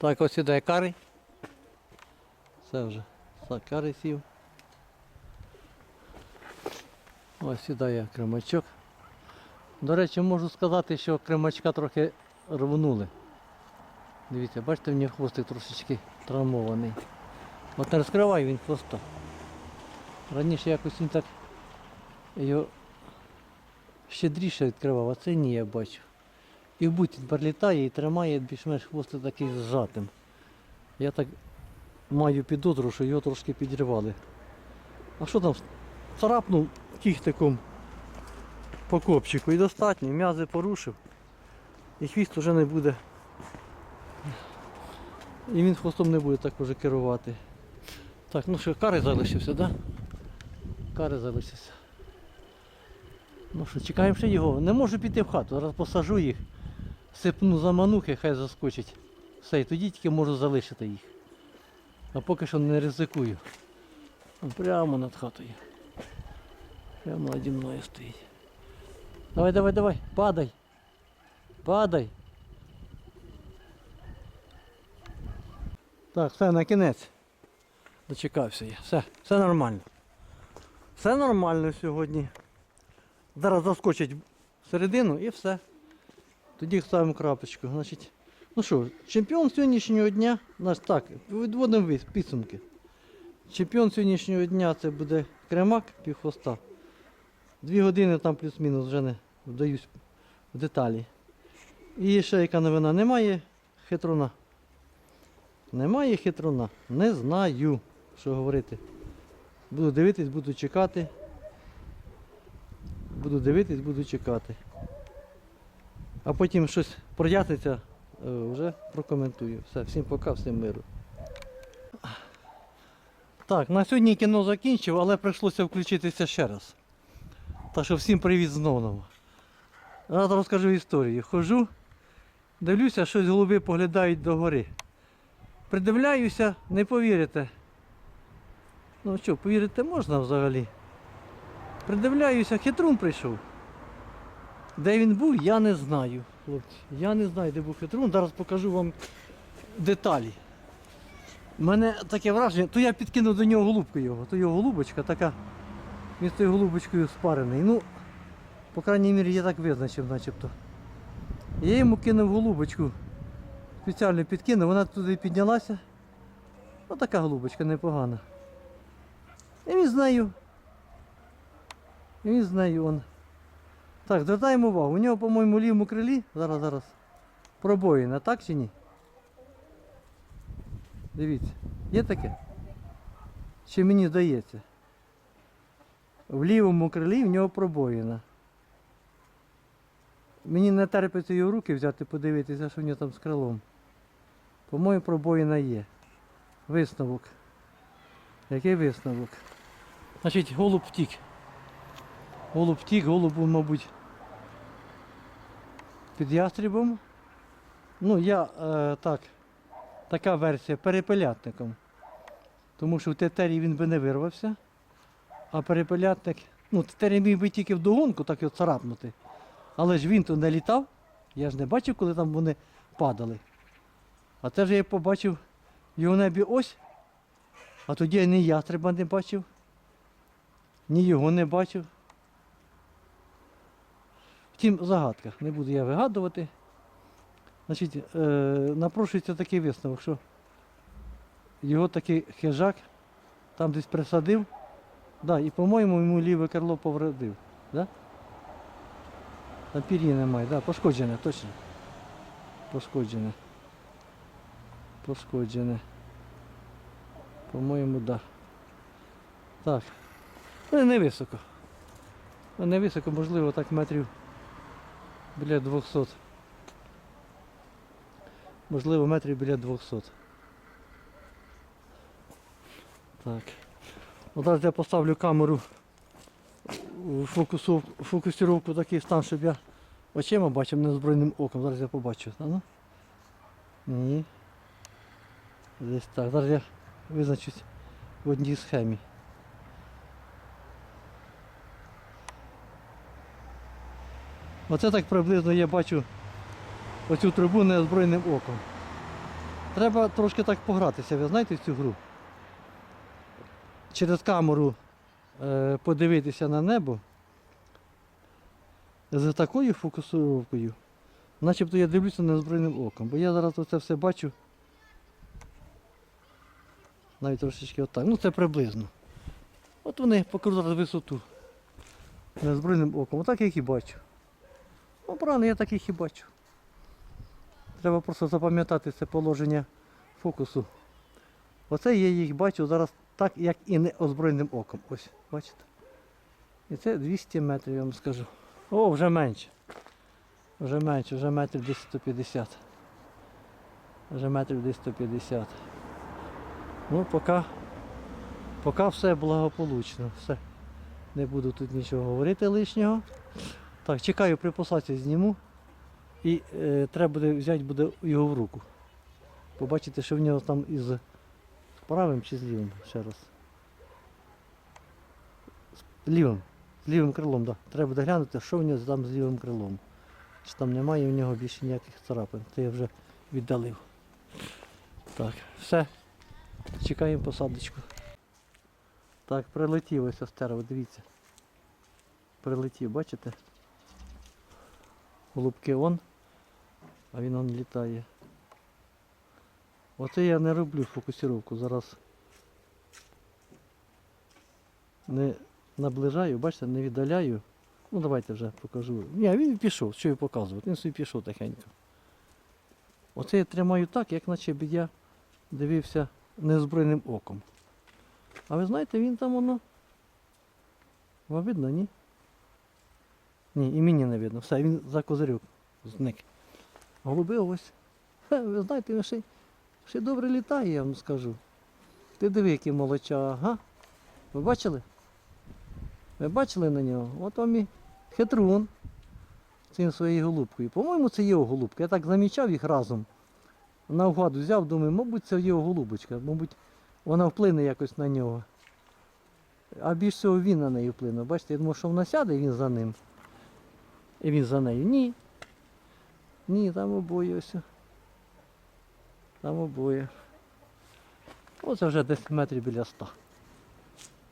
Так, ось сідає карий. Це вже карий сів. Ось сідає кремачок. До речі, можу сказати, що кремачка трохи рвонули. Дивіться, бачите, в нього хвостик трошечки травмований. От не розкривай він хвоста. Раніше якось він так його щедріше відкривав, а це ні, я бачу. І в будь він прилітає і тримає більш-менш хвостик такий зжатим. Я так маю підозру, що його трошки підірвали. А що там? Царапнув кіхтиком по копчику і достатньо, м'язи порушив. І хвіст вже не буде. І він хвостом не буде так уже керувати. Так, ну що, кари залишився, так? Да? Кари залишився. Ну що, чекаємо ще його. Не можу піти в хату, зараз посажу їх, сипну за манухи, хай заскочить. Все, і тоді тільки можу залишити їх. А поки що не ризикую. Прямо над хатою. Прямо наді мною стоїть. Давай, давай, давай, падай. Падай. Так, все, на кінець. Дочекався я. Все, все нормально. Все нормально сьогодні. Зараз заскочить всередину і все. Тоді ставимо крапочку. Значить, ну що, чемпіон сьогоднішнього дня, наш так, відводимо підсумки. Чемпіон сьогоднішнього дня це буде кремак півхвоста. Дві години там плюс-мінус вже не вдаюсь в деталі. І ще яка новина, немає хитруна. Немає хитруна. Не знаю, що говорити. Буду дивитись, буду чекати. Буду дивитись, буду чекати. А потім щось проясниться, е, вже прокоментую. Все, всім пока, всім миру. Так, на сьогодні кіно закінчив, але прийшлося включитися ще раз. Так що всім привіт знову. Раз розкажу історію. Хожу, дивлюся, щось голуби поглядають догори. Придивляюся, не повірите. Ну що, повірити можна взагалі? Придивляюся, хитрун прийшов. Де він був, я не знаю, хлопці. Я не знаю, де був хитрун. Зараз покажу вам деталі. У мене таке враження, то я підкинув до нього голубку його, то його голубочка така. Він з тою голубочкою спарений. Ну, по крайній мірі, я так визначив, начебто. Я йому кинув голубочку. Спеціально підкинув, вона туди піднялася. Отака голубочка непогана. І він з нею. І він з нею он. Так, звертаємо увагу. У нього, по-моєму, лівому крилі. Зараз, зараз. Пробоїна, так чи ні? Дивіться. Є таке? Чи мені здається? В лівому крилі в нього пробоїна. Мені не терпиться його руки взяти, подивитися, що в нього там з крилом. По-моєму, пробоїна є. Висновок. Який висновок? Значить, голуб втік. Голуб втік, голуб був, мабуть, під ястрібом. Ну, я е, так, така версія перепелятником. Тому що в тетері він би не вирвався. А перепелятник, ну, тетері міг би тільки вдогонку так його царапнути. Але ж він то не літав. Я ж не бачив, коли там вони падали. А це ж я побачив його небі ось. А тоді я ні ястреба не бачив, ні його не бачив. Втім, загадка. Не буду я вигадувати. Значить, е, напрошується такий висновок, що його такий хижак там десь присадив. Да, і, по-моєму, йому ліве крило повредив. Да? Там пір'ї немає, да, пошкоджене, точно. Пошкоджене. Пошкоджене. По-моєму, да. Так. Ну, не високо. Ну, Не високо, можливо, так метрів біля 200. Можливо, метрів біля 200. Так. Зараз я поставлю камеру у фокусу, фокусировку такий стан, щоб я очима бачив незбройним оком. Зараз я побачу. А ну? Ні. Десь так. Зараз я визначусь в одній схемі. Оце так приблизно я бачу оцю трубу неозброєним оком. Треба трошки так погратися, ви знаєте цю гру. Через камеру е, подивитися на небо з такою фокусировкою, начебто я дивлюся незброєним оком, бо я зараз оце все бачу. Навіть трошечки отак. Ну це приблизно. От вони зараз висоту. Незброєним оком. Отак я їх і бачу. Ну, я так їх і бачу. Треба просто запам'ятати це положення фокусу. Оце я їх бачу зараз так, як і не озброєним оком. Ось, бачите? І це 200 метрів, я вам скажу. О, вже менше. Вже менше, вже метрів десь 150. Вже десь 150. Ну, поки, поки все благополучно. Все. Не буду тут нічого говорити лишнього. Так, чекаю при зніму. І е, треба буде взяти буде його в руку. Побачите, що в нього там із правим чи з лівим ще раз. З лівим. З лівим крилом, так. Да. Треба буде глянути, що в нього там з лівим крилом. Чи там немає в нього більше ніяких царапин. Це я вже віддалив. Так, все. Чекаємо посадочку. Так, прилетів ось остерво, дивіться. Прилетів, бачите? Голубки он, а він он літає. Оце я не роблю фокусировку. Зараз не наближаю, бачите, не віддаляю. Ну давайте вже покажу. Ні, він пішов, що я показувати, він собі пішов тихенько. Оце я тримаю так, як наче б я дивився незброєним оком. А ви знаєте, він там воно. Вам видно, ні? Ні, і мені не видно. Все, він за козирюк зник. Голуби ось. Ви знаєте, він ще, ще добре літає, я вам скажу. Ти диви, який молоча, ага. Ви бачили? Ви бачили на нього? От вам і хитрун цим своєю голубкою. По-моєму, це його голубка. Я так замічав їх разом. Навгад взяв, думаю, мабуть, це його голубочка, мабуть, вона вплине якось на нього. А більш всього він на неї вплине. Бачите, я думав, що вона сяде, він за ним. І він за нею. Ні. Ні, там обоє ось. Там обоє. Оце вже десь метрів біля ста.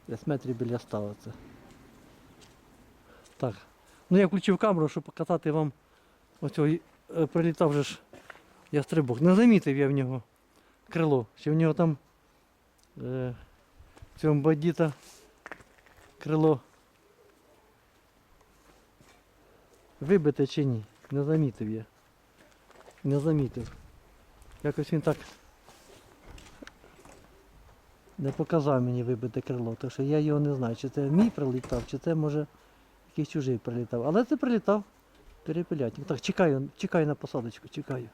Десь метрів біля ста оце. Так. Ну я включив камеру, щоб показати вам оцього е, прилітав вже ж ястрибок. Не замітив я в нього крило. Чи в нього там е, в цьому бандита крило вибите чи ні. Не замітив я. Не замітив. Якось він так не показав мені вибите крило, тому що я його не знаю, чи це мій прилітав, чи це може якийсь чужий прилітав. Але це прилітав перепелятник. Так, чекаю, чекаю на посадочку, чекаю.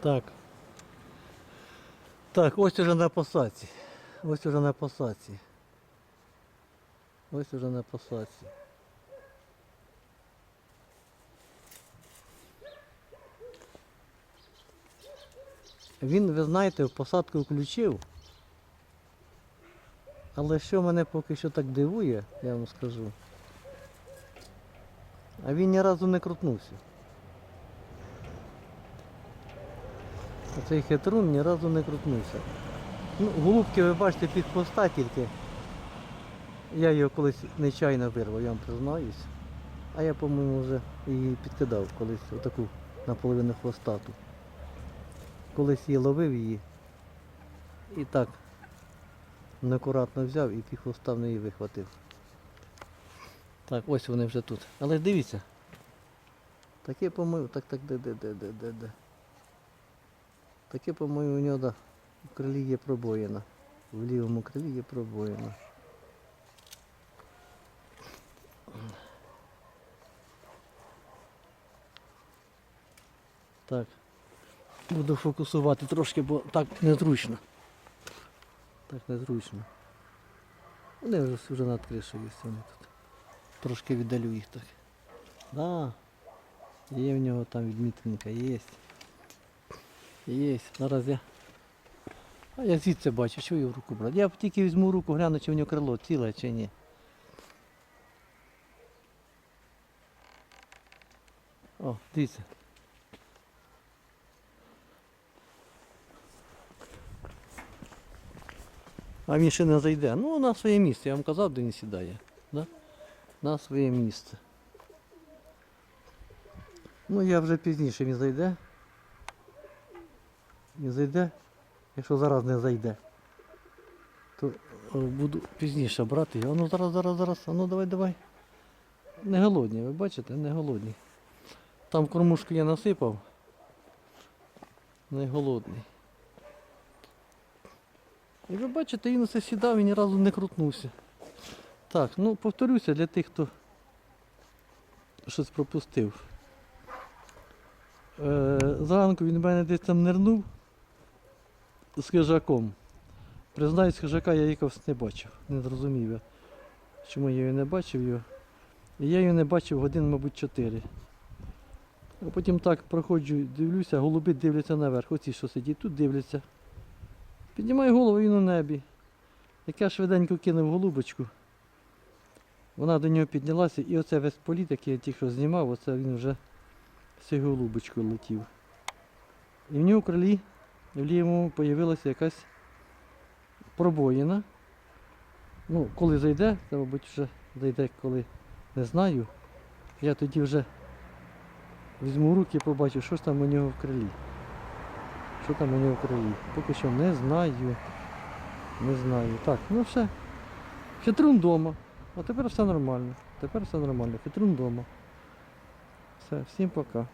Так. Так, ось уже на посадці. Ось уже на посадці. Ось уже на посадці. Він, ви знаєте, в посадку включив. Але що мене поки що так дивує, я вам скажу. А він ні разу не крутнувся. Оцей хитрун ні разу не крутнувся. Ну, голубки ви бачите під хвоста тільки. Я його колись нечайно вирвав, я вам признаюсь. А я, по-моєму, вже її підкидав колись отаку наполовину хвостату. Колись її ловив її. І так неакуратно взяв і пів хвоста в неї вихватив. Так, ось вони вже тут. Але дивіться. Таке, по-моєму, так, так, де, де, де, де, де, де. Таке, по-моєму, у нього да, в крилі є пробоїна. В лівому крилі є пробоїна. Так. Буду фокусувати трошки, бо так незручно. Так незручно. Вони вже, вже над кришею вони тут. Трошки віддалю їх так. Да. Є в нього там відмітинка, є. Є. Зараз я. А я звідси бачу, що його руку брати. Я тільки візьму руку, гляну, чи в нього крило ціле чи ні. О, дивіться. А він ще не зайде. Ну, на своє місце, я вам казав, де він сідає. Да? На своє місце. Ну, я вже пізніше він зайде. Він зайде. Якщо зараз не зайде, то е, буду пізніше брати його. Ну зараз, зараз, зараз. А ну давай, давай. Не голодні, ви бачите, не голодні. Там кормушки я насипав. Не голодний. І ви бачите, він усе сідав і ні разу не крутнувся. Так, ну повторюся для тих, хто щось пропустив. Е, зранку він в мене десь там нирнув з хижаком. Признаюсь, хижака я якось не бачив, не зрозумів я, чому я його не бачив його. Я його не бачив годин, мабуть, 4. А потім так проходжу, дивлюся, голуби дивляться наверх. Оці, що сидять, тут дивляться. Піднімаю голову, він у небі. Як я швиденько кинув голубочку, вона до нього піднялася, і оце весь політ, який я тільки знімав, оце він вже з цією голубочкою летів. І в нього в крилі в лівому з'явилася якась пробоїна. Ну, коли зайде, це, мабуть, вже зайде, коли не знаю. Я тоді вже візьму руки і побачу, що ж там у нього в крилі. Що там у нього. Поки що не знаю. Не знаю. Так, ну все. Хитрун вдома. А тепер все нормально. Тепер все нормально. Хитрун вдома. Все, всім пока.